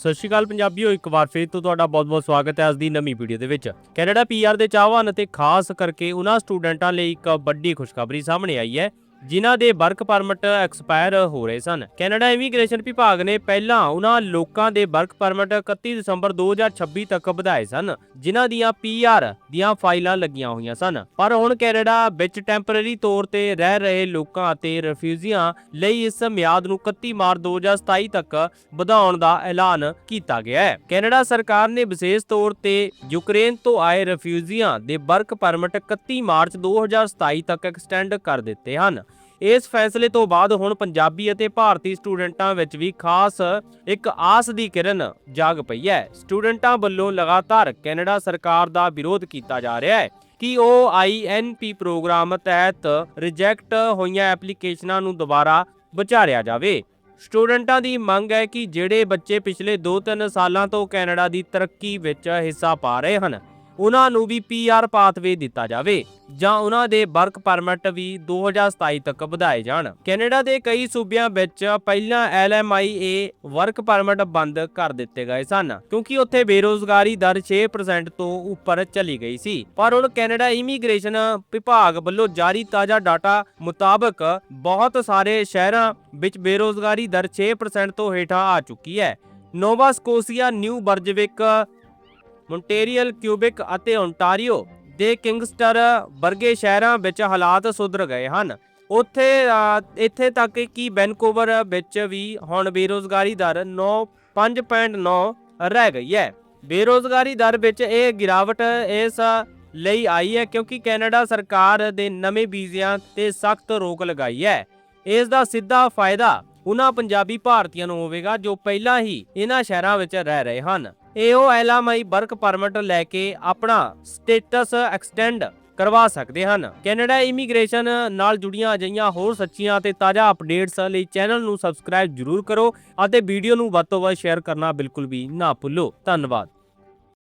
ਸਤਿ ਸ਼੍ਰੀ ਅਕਾਲ ਪੰਜਾਬੀਓ, ਇੱਕ ਵਾਰ ਫੇਰ ਤੋਂ ਤੁਹਾਡਾ ਬਹੁਤ-ਬਹੁਤ ਸਵਾਗਤ ਹੈ ਅੱਜ ਦੀ ਨਵੀਂ ਵੀਡੀਓ ਦੇ ਵਿੱਚ। ਕੈਨੇਡਾ ਪੀਆਰ ਦੇ ਚਾਹਵਾਨ ਅਤੇ ਖਾਸ ਕਰਕੇ ਉਹਨਾਂ ਸਟੂਡੈਂਟਾਂ ਲਈ ਇੱਕ ਵੱਡੀ ਖੁਸ਼ਖਬਰੀ ਸਾਹਮਣੇ ਆਈ ਹੈ। ਜਿਨ੍ਹਾਂ ਦੇ ਵਰਕ ਪਰਮਿਟ ਐਕਸਪਾਇਰ ਹੋ ਰਹੇ ਸਨ। ਕੈਨੇਡਾ ਇਮੀਗ੍ਰੇਸ਼ਨ ਵਿਭਾਗ ਨੇ ਪਹਿਲਾਂ ਉਹਨਾਂ ਲੋਕਾਂ ਦੇ ਵਰਕ ਪਰਮਿਟ 31 ਦਸੰਬਰ 2026 ਤੱਕ ਵਧਾਏ ਸਨ, ਜਿਨ੍ਹਾਂ ਦੀਆਂ ਪੀਆਰ ਦੀਆਂ ਫਾਈਲਾਂ ਲੱਗੀਆਂ ਹੋਈਆਂ ਸਨ। ਪਰ ਹੁਣ ਕੈਨੇਡਾ ਵਿੱਚ ਟੈਂਪਰੇਰੀ ਤੌਰ ਤੇ ਰਹਿ ਰਹੇ ਲੋਕਾਂ ਅਤੇ ਰਿਫਿਊਜੀਆਂ ਲਈ ਇਸ ਮਿਆਦ ਨੂੰ 31 ਮਾਰਚ 2027 ਤੱਕ ਵਧਾਉਣ ਦਾ ਐਲਾਨ ਕੀਤਾ ਗਿਆ ਹੈ। ਕੈਨੇਡਾ ਸਰਕਾਰ ਨੇ ਵਿਸ਼ੇਸ਼ ਤੌਰ ਤੇ ਯੂਕਰੇਨ ਤੋਂ ਆਏ ਰਿਫਿਊਜੀਆਂ ਦੇ ਵਰਕ ਪਰਮਿਟ 31 ਮਾਰਚ 2027 ਤੱਕ ਐਕਸਟੈਂਡ ਕਰ ਦਿੱਤੇ ਹਨ। ਇਸ ਫੈਸਲੇ ਤੋਂ ਬਾਅਦ ਹੁਣ ਪੰਜਾਬੀ ਅਤੇ ਭਾਰਤੀ ਸਟੂਡੈਂਟਾਂ ਵਿੱਚ ਵੀ ਖਾਸ ਇੱਕ ਆਸ ਦੀ ਕਿਰਨ ਜਾਗ ਪਈ ਹੈ। ਸਟੂਡੈਂਟਾਂ ਵੱਲੋਂ ਲਗਾਤਾਰ ਕੈਨੇਡਾ ਸਰਕਾਰ ਦਾ ਵਿਰੋਧ ਕੀਤਾ ਜਾ ਰਿਹਾ ਹੈ ਕਿ ਉਹ ਆਈਐਨਪੀ ਪ੍ਰੋਗਰਾਮ ਤਹਿਤ ਰਿਜੈਕਟ ਹੋਈਆਂ ਐਪਲੀਕੇਸ਼ਨਾਂ ਨੂੰ ਦੁਬਾਰਾ ਵਿਚਾਰਿਆ ਜਾਵੇ। ਸਟੂਡੈਂਟਾਂ ਦੀ ਮੰਗ ਹੈ ਕਿ ਜਿਹੜੇ ਬੱਚੇ ਪਿਛਲੇ 2-3 ਸਾਲਾਂ ਤੋਂ ਕੈਨੇਡਾ ਦੀ ਤਰੱਕੀ ਵਿੱਚ ਹਿੱਸਾ ਪਾ ਰਹੇ ਹਨ ਉਹਨਾਂ ਨੂੰ ਵੀ ਪੀਆਰ ਪਾਥਵੇ ਦਿੱਤਾ ਜਾਵੇ ਜਾਂ ਉਹਨਾਂ ਦੇ ਵਰਕ ਪਰਮਿਟ ਵੀ 2027 ਤੱਕ ਵਧਾਏ ਜਾਣ। ਕੈਨੇਡਾ ਦੇ ਕਈ ਸੂਬਿਆਂ ਵਿੱਚ ਪਹਿਲਾਂ ਐਲਐਮਆਈਏ ਵਰਕ ਪਰਮਿਟ ਬੰਦ ਕਰ ਦਿੱਤੇ ਗਏ ਸਨ, ਕਿਉਂਕਿ ਉੱਥੇ ਬੇਰੋਜ਼ਗਾਰੀ ਦਰ 6% ਤੋਂ ਉੱਪਰ ਚਲੀ ਗਈ ਸੀ। ਪਰ ਹੁਣ ਕੈਨੇਡਾ ਇਮੀਗ੍ਰੇਸ਼ਨ ਵਿਭਾਗ ਵੱਲੋਂ ਜਾਰੀ ਤਾਜ਼ਾ ਡਾਟਾ ਮੁਤਾਬਕ ਬਹੁਤ ਸਾਰੇ ਸ਼ਹਿਰਾਂ ਵਿੱਚ ਬੇਰੋਜ਼ਗਾਰੀ ਦਰ 6% ਤੋਂ ਹੇਠਾਂ ਆ ਚੁੱਕੀ ਹੈ। Nova Scotia, New Brunswick Montreal Quebec ਅਤੇ ਓਨਟਾਰੀਓ ਦੇ ਕਿੰਗਸਟਰ ਵਰਗੇ ਸ਼ਹਿਰਾਂ ਵਿੱਚ ਹਾਲਾਤ ਸੁਧਰ ਗਏ ਹਨ। ਉੱਥੇ ਇੱਥੇ ਤੱਕ ਕਿ ਵੈਨਕੂਵਰ ਵਿੱਚ ਵੀ ਹੁਣ ਬੇਰੋਜ਼ਗਾਰੀ ਦਰ 9 5.9 ਰਹਿ ਗਈ ਹੈ। ਬੇਰੋਜ਼ਗਾਰੀ ਦਰ ਵਿੱਚ ਇਹ ਗਿਰਾਵਟ ਇਸ ਲਈ ਆਈ ਹੈ ਕਿਉਂਕਿ ਕੈਨੇਡਾ ਸਰਕਾਰ ਦੇ ਨਵੇਂ ਵੀਜ਼ਿਆਂ ਤੇ ਸਖਤ ਰੋਕ ਲਗਾਈ ਹੈ। ਇਸ ਦਾ ਸਿੱਧਾ ਫਾਇਦਾ ਉਹਨਾਂ ਪੰਜਾਬੀ ਭਾਰਤੀਆਂ ਨੂੰ ਹੋਵੇਗਾ ਜੋ ਪਹਿਲਾਂ ਹੀ ਇਹਨਾਂ ਸ਼ਹਿਰਾਂ ਵਿੱਚ ਰਹਿ ਰਹੇ ਹਨ। ਇਹ ਉਹ ਐਲਐਮਆਈ ਵਰਕ ਪਰਮਿਟ ਲੈ ਕੇ ਆਪਣਾ ਸਟੇਟਸ ਐਕਸਟੈਂਡ ਕਰਵਾ ਸਕਦੇ ਹਨ। ਕੈਨੇਡਾ ਇਮੀਗ੍ਰੇਸ਼ਨ ਨਾਲ ਜੁੜੀਆਂ ਅਜਿਹੀਆਂ ਹੋਰ ਸੱਚੀਆਂ ਅਤੇ ਤਾਜ਼ਾ ਅਪਡੇਟਸ ਲਈ ਚੈਨਲ ਨੂੰ ਸਬਸਕ੍ਰਾਈਬ ਜਰੂਰ ਕਰੋ ਅਤੇ ਵੀਡੀਓ ਨੂੰ ਵੱਧ ਤੋਂ ਵੱਧ ਸ਼ੇਅਰ ਕਰਨਾ ਬਿਲਕੁਲ ਵੀ ਨਾ ਭੁੱਲੋ। ਧੰਨਵਾਦ।